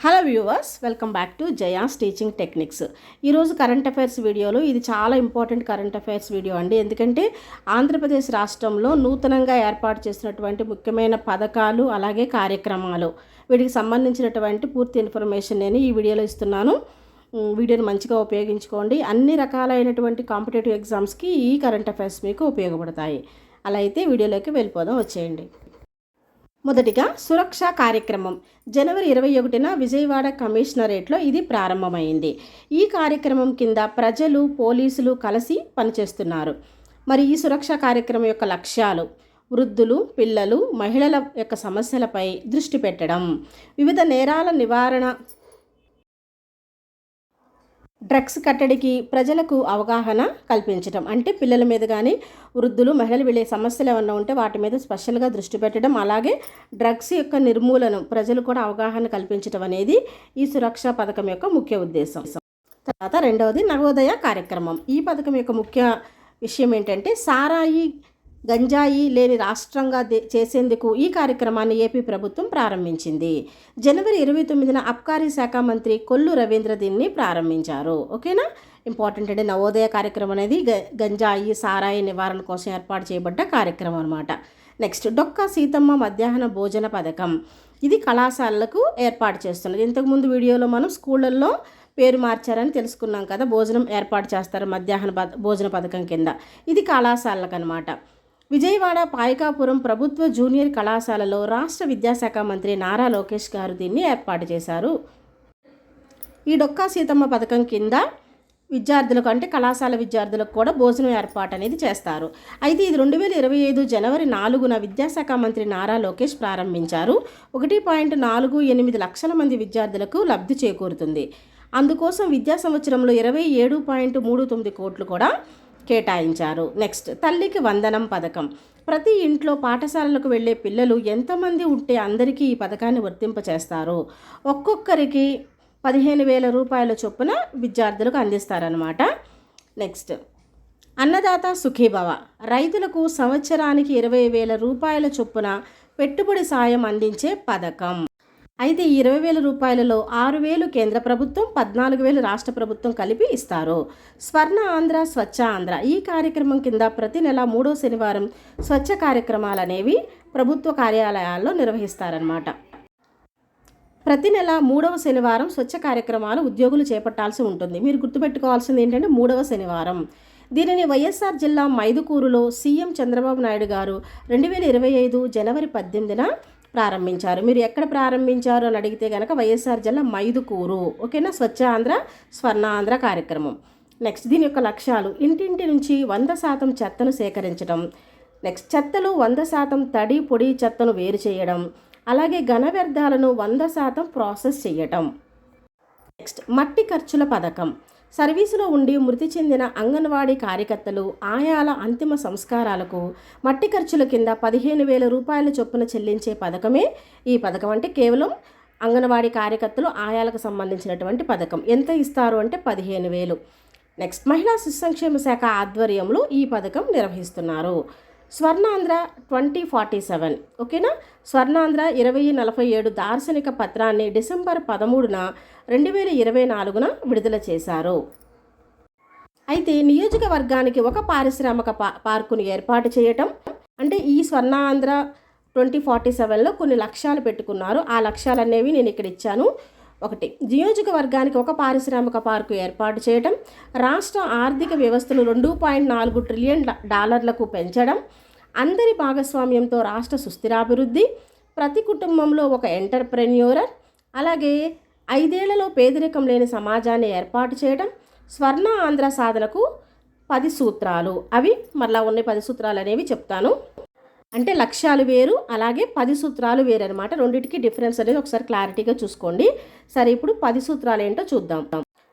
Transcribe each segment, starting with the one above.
Hello viewers welcome back to Jaya's teaching techniques ఈరోజు current affairs వీడియోలో ఇది చాలా ఇంపార్టెంట్ కరెంట్ అఫైర్స్ వీడియో అండి. ఎందుకంటే ఆంధ్రప్రదేశ్ రాష్ట్రంలో నూతనంగా ఏర్పాటు చేసినటువంటి ముఖ్యమైన పథకాలు అలాగే కార్యక్రమాలు. వీటికి సంబంధించినటువంటి పూర్తి ఇన్ఫర్మేషన్ నేను ఈ వీడియోలో ఇస్తున్నాను. వీడియోని మంచిగా ఉపయోగించుకోండి. అన్ని రకాలైనటువంటి కాంపిటేటివ్ ఎగ్జామ్స్కి ఈ కరెంట్ అఫైర్స్ మీకు ఉపయోగపడతాయి. అలా అయితే వీడియోలోకి వెళ్ళిపోదాం. వచ్చేయండి. మొదటిగా సురక్ష కార్యక్రమం. జనవరి ఇరవై ఒకటిన విజయవాడ కమిషనరేట్లో ఇది ప్రారంభమైంది. ఈ కార్యక్రమం కింద ప్రజలు పోలీసులు కలిసి పనిచేస్తున్నారు. మరి ఈ సురక్ష కార్యక్రమం యొక్క లక్ష్యాలు? వృద్ధులు పిల్లలు మహిళల యొక్క సమస్యలపై దృష్టి పెట్టడం. వివిధ నేరాల నివారణ డ్రగ్స్ కట్టడికి ప్రజలకు అవగాహన కల్పించడం అంటే పిల్లల మీద కానీ వృద్ధులు మహిళలు వీళ్ళే సమస్యలు ఏమన్నా ఉంటే వాటి మీద స్పెషల్గా దృష్టి పెట్టడం. అలాగే డ్రగ్స్ యొక్క నిర్మూలనం ప్రజలు కూడా అవగాహన కల్పించడం అనేది ఈ సురక్ష పథకం యొక్క ముఖ్య ఉద్దేశం. తర్వాత రెండవది నవోదయ కార్యక్రమం. ఈ పథకం యొక్క ముఖ్య విషయం ఏంటంటే సారాయి గంజాయి లేని రాష్ట్రంగా చేసేందుకు ఈ కార్యక్రమాన్ని ఏపీ ప్రభుత్వం ప్రారంభించింది. జనవరి ఇరవై తొమ్మిదిన అబ్కారీ శాఖ మంత్రి కొల్లు రవీంద్ర దీన్ని ప్రారంభించారు. ఓకేనా? ఇంపార్టెంట్ అంటే నవోదయ కార్యక్రమం అనేది గ- గంజాయి సారాయి నివారణ కోసం ఏర్పాటు చేయబడ్డ కార్యక్రమం అనమాట నెక్స్ట్ డొక్క సీతమ్మ మధ్యాహ్న భోజన పథకం. ఇది కళాశాలలకు ఏర్పాటు చేస్తున్నది. ఇంతకుముందు వీడియోలో మనం స్కూళ్ళల్లో పేరు మార్చారని తెలుసుకున్నాం కదా భోజనం ఏర్పాటు చేస్తారు మధ్యాహ్న భోజన పథకం కింద. ఇది కళాశాలకు అనమాట విజయవాడ పాయకాపురం ప్రభుత్వ జూనియర్ కళాశాలలో రాష్ట్ర విద్యాశాఖ మంత్రి నారా లోకేష్ గారు దీన్ని ఏర్పాటు చేశారు. ఈ డొక్కా సీతమ్మ పథకం కింద విద్యార్థులకు అంటే కళాశాల విద్యార్థులకు కూడా భోజనం ఏర్పాటు అనేది చేస్తారు. అయితే ఇది రెండు వేల ఇరవై ఐదు జనవరి నాలుగున విద్యాశాఖ మంత్రి నారా లోకేష్ ప్రారంభించారు. ఒకటి పాయింట్ నాలుగు ఎనిమిది లక్షల మంది విద్యార్థులకు లబ్ధి చేకూరుతుంది. అందుకోసం విద్యా సంవత్సరంలో ఇరవై ఏడు పాయింట్ మూడు తొమ్మిది కోట్లు కూడా కేటాయించారు. నెక్స్ట్ తల్లికి వందనం పథకం. ప్రతి ఇంట్లో పాఠశాలలకు వెళ్ళే పిల్లలు ఎంతమంది ఉంటే అందరికీ ఈ పథకాన్ని వర్తింపచేస్తారు. ఒక్కొక్కరికి పదిహేను వేల రూపాయల చొప్పున విద్యార్థులకు అందిస్తారనమాట నెక్స్ట్ అన్నదాత సుఖీభవ. రైతులకు సంవత్సరానికి ఇరవై వేల రూపాయల చొప్పున పెట్టుబడి సాయం అందించే పథకం. అయితే ఈ ఇరవై వేల రూపాయలలో ఆరు వేలు కేంద్ర ప్రభుత్వం పద్నాలుగు వేలు రాష్ట్ర ప్రభుత్వం కలిపి ఇస్తారు. స్వర్ణ ఆంధ్ర స్వచ్ఛ ఆంధ్ర ఈ కార్యక్రమం కింద ప్రతి నెల మూడో శనివారం స్వచ్ఛ కార్యక్రమాలు అనేవి ప్రభుత్వ కార్యాలయాల్లో నిర్వహిస్తారనమాట ప్రతి నెల మూడవ శనివారం స్వచ్ఛ కార్యక్రమాలు ఉద్యోగులు చేపట్టాల్సి ఉంటుంది. మీరు గుర్తుపెట్టుకోవాల్సింది ఏంటంటే మూడవ శనివారం. దీనిని వైఎస్ఆర్ జిల్లా మైదుకూరులో సీఎం చంద్రబాబు నాయుడు గారు రెండు వేల ఇరవై ఐదు జనవరి పద్దెనిమిదిన ప్రారంభించారు. మీరు ఎక్కడ ప్రారంభించారు అని అడిగితే కనుక వైఎస్ఆర్ జిల్లా మైదుకూరు. ఓకేనా? స్వచ్ఛ ఆంధ్ర స్వర్ణాంధ్ర కార్యక్రమం. నెక్స్ట్ దీని యొక్క లక్ష్యాలు. ఇంటింటి నుంచి వంద శాతం చెత్తను సేకరించడం నెక్స్ట్ చెత్తలు వంద శాతం తడి పొడి చెత్తను వేరు చేయడం. అలాగే ఘన వ్యర్థాలను వంద శాతం ప్రాసెస్ చేయటం. నెక్స్ట్ మట్టి ఖర్చుల పథకం. సర్వీసులో ఉండి మృతి చెందిన అంగన్వాడీ కార్యకర్తలు ఆయాల అంతిమ సంస్కారాలకు మట్టి ఖర్చుల కింద పదిహేను వేల రూపాయల చొప్పున చెల్లించే పథకమే ఈ పథకం. అంటే కేవలం అంగన్వాడీ కార్యకర్తలు ఆయాలకు సంబంధించినటువంటి పథకం. ఎంత ఇస్తారు అంటే పదిహేను వేలు. నెక్స్ట్ మహిళా శిశు సంక్షేమ శాఖ ఆధ్వర్యంలో ఈ పథకం నిర్వహిస్తున్నారు. స్వర్ణాంధ్ర ట్వంటీ ఫార్టీ సెవెన్ ఓకేనా? స్వర్ణాంధ్ర ఇరవై నలభై ఏడు దార్శనిక పత్రాన్ని డిసెంబర్ పదమూడున రెండు వేల ఇరవై నాలుగున విడుదల చేశారు. అయితే నియోజకవర్గానికి ఒక పారిశ్రామిక పా పార్కును ఏర్పాటు చేయటం అంటే ఈ స్వర్ణాంధ్ర ట్వంటీ ఫార్టీ సెవెన్లో కొన్ని లక్ష్యాలు పెట్టుకున్నారు. ఆ లక్ష్యాలు అనేవి నేను ఇక్కడ ఇచ్చాను. ఒకటి. నియోజకవర్గానికి ఒక పారిశ్రామిక పార్కు ఏర్పాటు చేయడం రాష్ట్ర ఆర్థిక వ్యవస్థను రెండు పాయింట్ నాలుగు ట్రిలియన్ డాలర్లకు పెంచడం అందరి భాగస్వామ్యంతో రాష్ట్ర సుస్థిరాభివృద్ధి ప్రతి కుటుంబంలో ఒక ఎంటర్ప్రెన్యూరర్ అలాగే ఐదేళ్ళలో పేదరికం లేని సమాజాన్ని ఏర్పాటు చేయడం స్వర్ణ ఆంధ్ర సాధనకు పది సూత్రాలు. అవి మరలా ఉన్న పది సూత్రాలు అనేవి చెప్తాను. అంటే లక్ష్యాలు వేరు అలాగే పది సూత్రాలు వేరు అనమాట రెండింటికి డిఫరెన్స్ అనేది ఒకసారి క్లారిటీగా చూసుకోండి. సరే ఇప్పుడు పది సూత్రాలు ఏంటో చూద్దాం.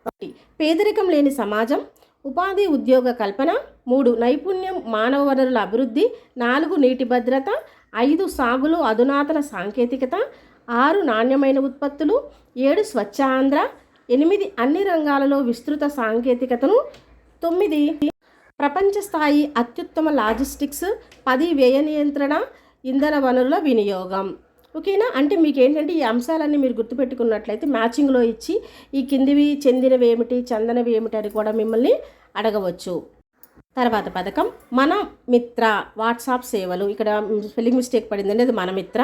ఒకటి పేదరికం లేని సమాజం ఉపాధి ఉద్యోగ కల్పన మూడు నైపుణ్యం మానవ వనరుల అభివృద్ధి నాలుగు నీటి భద్రత ఐదు సాగులు అధునాతన సాంకేతికత ఆరు నాణ్యమైన ఉత్పత్తులు ఏడు స్వచ్ఛ ఆంధ్ర ఎనిమిది అన్ని రంగాలలో విస్తృత సాంకేతికతను తొమ్మిది ప్రపంచ స్థాయి అత్యుత్తమ లాజిస్టిక్స్ పది వ్యయ నియంత్రణ ఇంధన వనరుల వినియోగం. ఓకేనా? అంటే మీకు ఏంటంటే ఈ అంశాలన్నీ మీరు గుర్తుపెట్టుకున్నట్లయితే మ్యాచింగ్లో ఇచ్చి ఈ కిందివి చెందినవి ఏమిటి చందనవి ఏమిటి అని కూడా మిమ్మల్ని అడగవచ్చు. తర్వాత పథకం మన మిత్ర వాట్సాప్ సేవలు. ఇక్కడ స్పెల్లింగ్ మిస్టేక్ పడిందండి అది మన మిత్ర.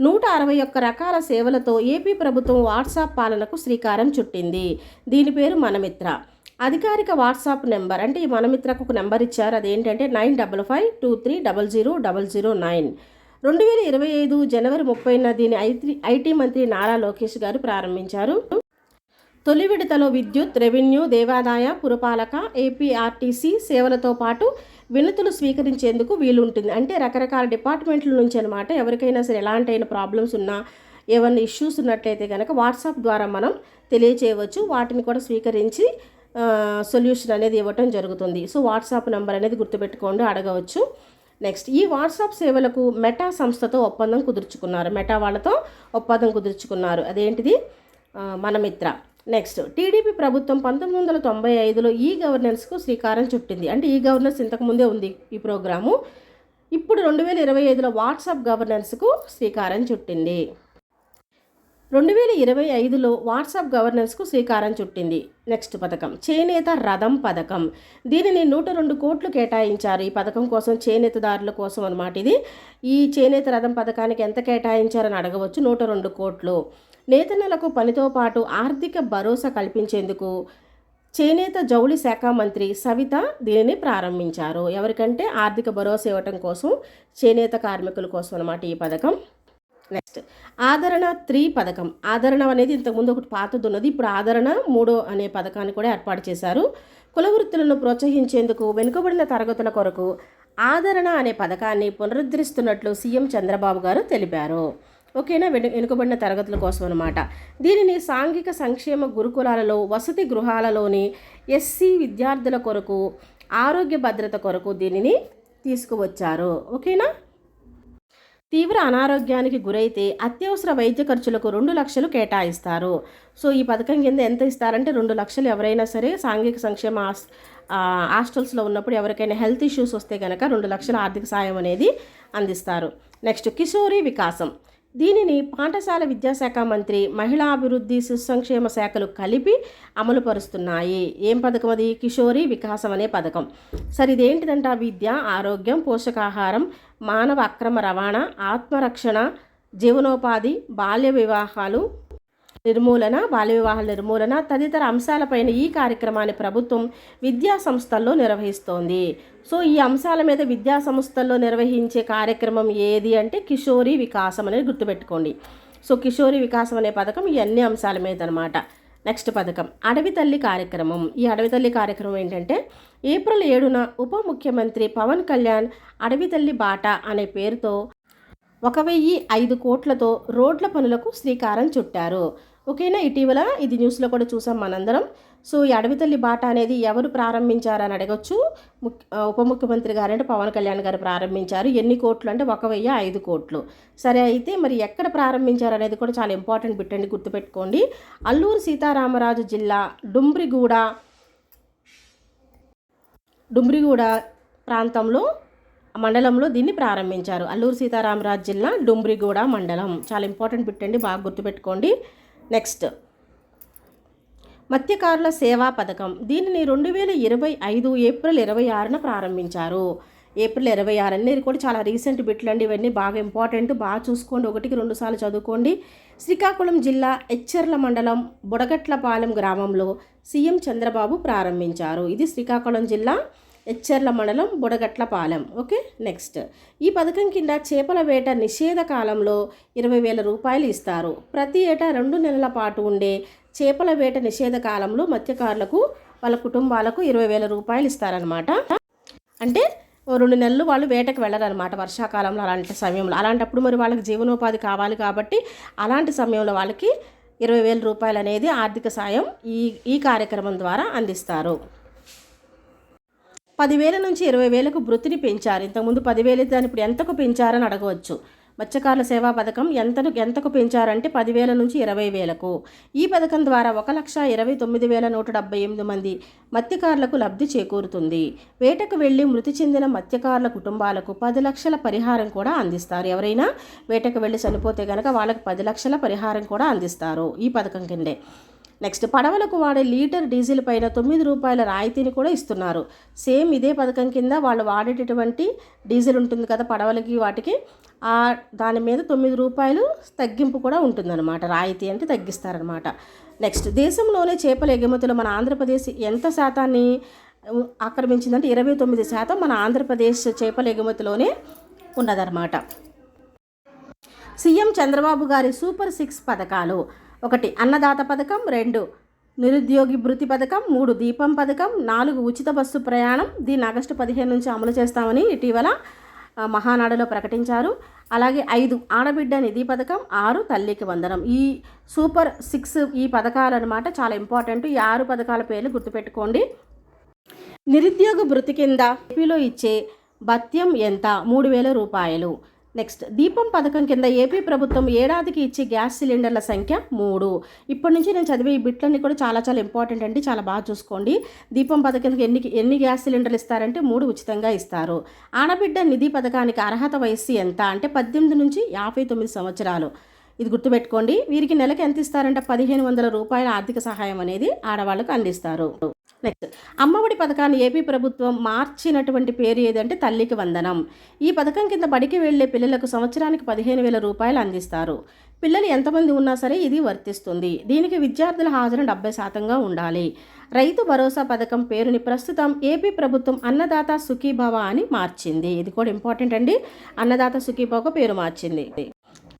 నూట అరవై ఒక్క రకాల సేవలతో ఏపీ ప్రభుత్వం వాట్సాప్ పాలనకు శ్రీకారం చుట్టింది. దీని పేరు మనమిత్ర అధికారిక వాట్సాప్ నెంబర్ అంటే ఈ మనమిత్రకు ఒక నెంబర్ ఇచ్చారు. అదేంటంటే nine double five two three double zero double zero nine. రెండు వేల ఇరవై ఐదు జనవరి ముప్పైన దీని ఐటీ ఐటీ మంత్రి నారా లోకేష్ గారు ప్రారంభించారు. తొలి విడతలో విద్యుత్ రెవెన్యూ దేవాదాయ పురపాలక ఏపీఆర్టీసీ సేవలతో పాటు వినతులు స్వీకరించేందుకు వీలుంటుంది. అంటే రకరకాల డిపార్ట్మెంట్ల నుంచి అనమాట ఎవరికైనా సరే ఎలాంటి ప్రాబ్లమ్స్ ఉన్నా ఏమైనా ఇష్యూస్ ఉన్నట్లయితే కనుక వాట్సాప్ ద్వారా మనం తెలియచేయవచ్చు. వాటిని కూడా స్వీకరించి సొల్యూషన్ అనేది ఇవ్వటం జరుగుతుంది. సో వాట్సాప్ నెంబర్ అనేది గుర్తుపెట్టుకోండి అడగవచ్చు. నెక్స్ట్ ఈ వాట్సాప్ సేవలకు మెటా సంస్థతో ఒప్పందం కుదుర్చుకున్నారు. మెటా వాళ్ళతో ఒప్పందం కుదుర్చుకున్నారు. అదేంటిది? మనమిత్ర మన మిత్ర. నెక్స్ట్ టీడీపీ ప్రభుత్వం పంతొమ్మిది వందల తొంభై ఐదులో ఈ గవర్నెన్స్కు శ్రీకారం చుట్టింది. అంటే ఈ గవర్నెన్స్ ఇంతకుముందే ఉంది ఈ ప్రోగ్రాము. ఇప్పుడు రెండు వేల ఇరవై ఐదులో వాట్సాప్ గవర్నెన్స్కు శ్రీకారం చుట్టింది. రెండు వేల ఇరవై ఐదులో వాట్సాప్ గవర్నెన్స్కు శ్రీకారం చుట్టింది. నెక్స్ట్ పథకం చేనేత రథం పథకం. దీనిని నూట రెండు కోట్లు కేటాయించారు. ఈ పథకం కోసం చేనేతదారుల కోసం అనమాట ఇది. ఈ చేనేత రథం పథకానికి ఎంత కేటాయించారని అడగవచ్చు. నూట రెండు కోట్లు. నేతన్నలకు పనితో పాటు ఆర్థిక భరోసా కల్పించేందుకు చేనేత జౌళి శాఖ మంత్రి సవిత దీనిని ప్రారంభించారు. ఎవరికంటే ఆర్థిక భరోసా ఇవ్వటం కోసం చేనేత కార్మికుల కోసం అనమాట ఈ పథకం. నెక్స్ట్. ఆదరణ త్రీ పథకం. ఆదరణ అనేది ఇంతకుముందు ఒకటి పాతది ఉన్నది. ఇప్పుడు ఆదరణ మూడో అనే పథకాన్ని కూడా ఏర్పాటు చేశారు. కుల వృత్తులను ప్రోత్సహించేందుకు వెనుకబడిన తరగతుల కొరకు ఆదరణ అనే పథకాన్ని పునరుద్ధరిస్తున్నట్లు సీఎం చంద్రబాబు గారు తెలిపారు. ఓకేనా? వెను వెనుకబడిన తరగతుల కోసం అనమాట దీనిని సాంఘిక సంక్షేమ గురుకులాలలో వసతి గృహాలలోని ఎస్సీ విద్యార్థుల కొరకు ఆరోగ్య భద్రత కొరకు దీనిని తీసుకువచ్చారు. ఓకేనా? తీవ్ర అనారోగ్యానికి గురైతే అత్యవసర వైద్య ఖర్చులకు రెండు లక్షలు కేటాయిస్తారు. సో ఈ పథకం కింద ఎంత ఇస్తారంటే రెండు లక్షలు ఎవరైనా సరే సాంఘిక సంక్షేమ హాస్టల్స్లో ఉన్నప్పుడు ఎవరికైనా హెల్త్ ఇష్యూస్ వస్తే కనుక రెండు లక్షల ఆర్థిక సాయం అనేది అందిస్తారు. నెక్స్ట్ కిషోరి వికాసం. దీనిని పాఠశాల విద్యాశాఖ మంత్రి మహిళా అభివృద్ధి సుసంక్షేమ శాఖలు కలిపి అమలుపరుస్తున్నాయి. ఏం పథకం అది? కిషోరి వికాసం అనే పథకం. సరే ఇదేంటిదంట? విద్య ఆరోగ్యం పోషకాహారం మానవ అక్రమ రవాణా ఆత్మరక్షణ జీవనోపాధి బాల్య వివాహాలు నిర్మూలన బాల్య వివాహాల నిర్మూలన తదితర అంశాలపైన ఈ కార్యక్రమాన్ని ప్రభుత్వం విద్యా సంస్థల్లో నిర్వహిస్తోంది. సో ఈ అంశాల మీద విద్యా సంస్థల్లో నిర్వహించే కార్యక్రమం ఏది అంటే కిషోరి వికాసం అనేది గుర్తుపెట్టుకోండి. సో కిషోరి వికాసం అనే పథకం ఈ అన్ని అంశాల మీద అనమాట నెక్స్ట్ పథకం అడవి తల్లి కార్యక్రమం. ఈ అడవి తల్లి కార్యక్రమం ఏంటంటే ఏప్రిల్ ఏడున ఉప ముఖ్యమంత్రి పవన్ కళ్యాణ్ అడవి తల్లి బాట అనే పేరుతో ఒక వెయ్యి ఐదు కోట్లతో రోడ్ల పనులకు శ్రీకారం చుట్టారు. ఓకేనా? ఇటీవల ఇది న్యూస్లో కూడా చూసాం మనందరం. సో ఈ అడవి తల్లి బాట అనేది ఎవరు ప్రారంభించారని అడగచ్చు. ఉప ముఖ్యమంత్రి గారు అంటే పవన్ కళ్యాణ్ గారు ప్రారంభించారు. ఎన్ని కోట్లు అంటే ఒక వెయ్యి ఐదు కోట్లు. సరే అయితే మరి ఎక్కడ ప్రారంభించారు అనేది కూడా చాలా ఇంపార్టెంట్ బిట్ అండి గుర్తుపెట్టుకోండి. అల్లూరు సీతారామరాజు జిల్లా డుంబ్రిగూడ డుంబ్రిగూడ ప్రాంతంలో మండలంలో దీన్ని ప్రారంభించారు. అల్లూరు సీతారామరాజు జిల్లా డుంబ్రిగూడ మండలం. చాలా ఇంపార్టెంట్ బిట్ అండి బాగా గుర్తుపెట్టుకోండి. నెక్స్ట్. మత్స్యకారుల సేవా పథకం. దీనిని రెండు వేల ఇరవై ఐదు ఏప్రిల్ ఇరవై ఆరున ప్రారంభించారు. ఏప్రిల్ ఇరవై ఆరు అన్నీ కూడా చాలా రీసెంట్ బిట్లు అండి. ఇవన్నీ బాగా ఇంపార్టెంట్. బాగా చూసుకోండి. ఒకటికి రెండు సార్లు చదువుకోండి. శ్రీకాకుళం జిల్లా ఎచ్చెర్ల మండలం బుడగట్లపాలెం గ్రామంలో సీఎం చంద్రబాబు ప్రారంభించారు. ఇది శ్రీకాకుళం జిల్లా ఎచ్చెర్ల మండలం బుడగట్లపాలెం. ఓకే? నెక్స్ట్. ఈ పథకం కింద చేపల వేట నిషేధ కాలంలో ఇరవై వేల రూపాయలు ఇస్తారు. ప్రతి ఏటా రెండు నెలల పాటు ఉండే చేపల వేట నిషేధ కాలంలో మత్స్యకారులకు వాళ్ళ కుటుంబాలకు ఇరవై వేల రూపాయలు ఇస్తారనమాట అంటే ఓ రెండు నెలలు వాళ్ళు వేటకు వెళ్ళరనమాట వర్షాకాలంలో అలాంటి సమయంలో. అలాంటప్పుడు మరి వాళ్ళకి జీవనోపాధి కావాలి కాబట్టి అలాంటి సమయంలో వాళ్ళకి ఇరవై వేల రూపాయలు అనేది ఆర్థిక సాయం ఈ ఈ కార్యక్రమం ద్వారా అందిస్తారు. పదివేల నుంచి ఇరవై వేలకు వృత్తిని పెంచారు. ఇంతకుముందు పదివేలు దాన్ని ఇప్పుడు ఎంతకు పెంచారని అడగవచ్చు. మత్స్యకారుల సేవా పథకం ఎంతను ఎంతకు పెంచారంటే పదివేల నుంచి ఇరవై వేలకు. ఈ పథకం ద్వారా ఒక లక్ష ఇరవై తొమ్మిది వేల నూట డెబ్బై ఎనిమిది మంది మత్స్యకారులకు లబ్ధి చేకూరుతుంది. వేటకు వెళ్ళి మృతి చెందిన మత్స్యకారుల కుటుంబాలకు పది లక్షల పరిహారం కూడా అందిస్తారు. ఎవరైనా వేటకు వెళ్ళి చనిపోతే కనుక వాళ్ళకి పది లక్షల పరిహారం కూడా అందిస్తారు ఈ పథకం కిందే. నెక్స్ట్ పడవలకు వాడే లీటర్ డీజిల్ పైన తొమ్మిది రూపాయల రాయితీని కూడా ఇస్తున్నారు. సేమ్ ఇదే పథకం కింద వాళ్ళు వాడేటటువంటి డీజిల్ ఉంటుంది కదా పడవలకి వాటికి ఆ దాని మీద తొమ్మిది రూపాయలు తగ్గింపు కూడా ఉంటుందన్నమాట. రాయితీ అంటే తగ్గిస్తారనమాట నెక్స్ట్ దేశంలోనే చేపల ఎగుమతులు మన ఆంధ్రప్రదేశ్ ఎంత శాతాన్ని ఆక్రమించిందంటే ఇరవై తొమ్మిది శాతం మన ఆంధ్రప్రదేశ్ చేపల ఎగుమతిలోనే ఉన్నదన్నమాట. సీఎం చంద్రబాబు గారి సూపర్ సిక్స్ పథకాలు. ఒకటి అన్నదాత పథకం రెండు నిరుద్యోగి భృతి పథకం మూడు దీపం పథకం నాలుగు ఉచిత బస్సు ప్రయాణం దీన్ని ఆగస్టు పదిహేను నుంచి అమలు చేస్తామని ఇటీవల మహానాడులో ప్రకటించారు. అలాగే ఐదు ఆడబిడ్డ నిధి పథకం ఆరు తల్లికి వందనం. ఈ సూపర్ సిక్స్ ఈ పథకాలు అనమాట చాలా ఇంపార్టెంట్. ఈ ఆరు పథకాల పేర్లు గుర్తుపెట్టుకోండి. నిరుద్యోగ భృతి కింద ఏపీలో ఇచ్చే భత్యం ఎంత? మూడు వేల రూపాయలు. నెక్స్ట్ దీపం పథకం కింద ఏపీ ప్రభుత్వం ఏడాదికి ఇచ్చే గ్యాస్ సిలిండర్ల సంఖ్య మూడు. ఇప్పటి నుంచి నేను చదివే ఈ బిట్లన్నీ కూడా చాలా చాలా ఇంపార్టెంట్ అండి చాలా బాగా చూసుకోండి. దీపం పథకం ఎన్ని ఎన్ని గ్యాస్ సిలిండర్లు ఇస్తారంటే మూడు ఉచితంగా ఇస్తారు. ఆడబిడ్డ నిధి పథకానికి అర్హత వయస్సు ఎంత? అంటే పద్దెనిమిది నుంచి యాభై తొమ్మిది సంవత్సరాలు. ఇది గుర్తుపెట్టుకోండి. వీరికి నెలకు ఎంత ఇస్తారంటే? పదిహేను వందల రూపాయల ఆర్థిక సహాయం అనేది ఆడవాళ్ళకు అందిస్తారు. నెక్స్ట్ అమ్మఒడి పథకాన్ని ఏపీ ప్రభుత్వం మార్చినటువంటి పేరు ఏదంటే తల్లికి వందనం. ఈ పథకం కింద బడికి వెళ్ళే పిల్లలకు సంవత్సరానికి పదిహేను వేల రూపాయలు అందిస్తారు. పిల్లలు ఎంతమంది ఉన్నా సరే ఇది వర్తిస్తుంది. దీనికి విద్యార్థుల హాజరు డెబ్బై శాతంగా ఉండాలి. రైతు భరోసా పథకం పేరుని ప్రస్తుతం ఏపీ ప్రభుత్వం అన్నదాత సుఖీభవ అని మార్చింది. ఇది కూడా ఇంపార్టెంట్ అండి. అన్నదాత సుఖీభవ పేరు మార్చింది.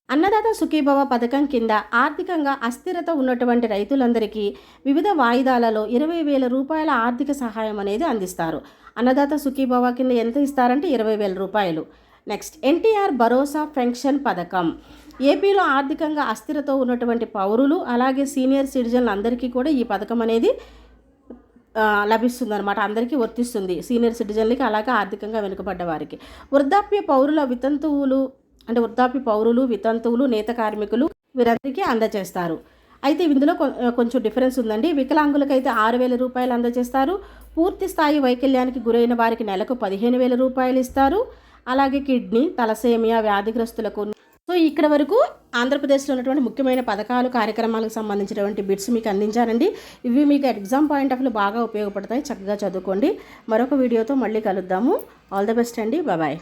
అన్నదాత సుఖీభవ పథకం కింద ఆర్థికంగా అస్థిరత ఉన్నటువంటి రైతులందరికీ వివిధ వాయిదాలలో ఇరవై వేల రూపాయల ఆర్థిక సహాయం అనేది అందిస్తారు. అన్నదాత సుఖీభవ కింద ఎంత ఇస్తారంటే ఇరవై వేల రూపాయలు. నెక్స్ట్ ఎన్టీఆర్ భరోసా పెన్షన్ పథకం. ఏపీలో ఆర్థికంగా అస్థిరత ఉన్నటువంటి పౌరులు అలాగే సీనియర్ సిటిజన్లు అందరికీ కూడా ఈ పథకం అనేది లభిస్తుంది అనమాట అందరికీ వర్తిస్తుంది. సీనియర్ సిటిజన్లకి అలాగే ఆర్థికంగా వెనుకబడ్డ వారికి. వృద్ధాప్య పౌరుల వితంతువులు అంటే వృద్ధాప్య పౌరులు వితంతువులు నేత కార్మికులు వీరందరికీ అందజేస్తారు. అయితే ఇందులో కొ- కొంచెం డిఫరెన్స్ ఉందండి. వికలాంగులకైతే ఆరు వేల రూపాయలు అందజేస్తారు. పూర్తి స్థాయి వైకల్యానికి గురైన వారికి నెలకు పదిహేను వేల రూపాయలు ఇస్తారు. అలాగే కిడ్నీ తలసేమియా వ్యాధిగ్రస్తులకు సో ఇక్కడ వరకు ఆంధ్రప్రదేశ్లో ఉన్నటువంటి ముఖ్యమైన పథకాలు కార్యక్రమాలకు సంబంధించినటువంటి బిట్స్ మీకు అందించారండి ఇవి మీకు ఎగ్జామ్ పాయింట్ ఆఫ్ వ్యూ బాగా ఉపయోగపడతాయి. చక్కగా చదువుకోండి. మరొక వీడియోతో మళ్ళీ కలుద్దాము. ఆల్ ద బెస్ట్ అండి. బాయ్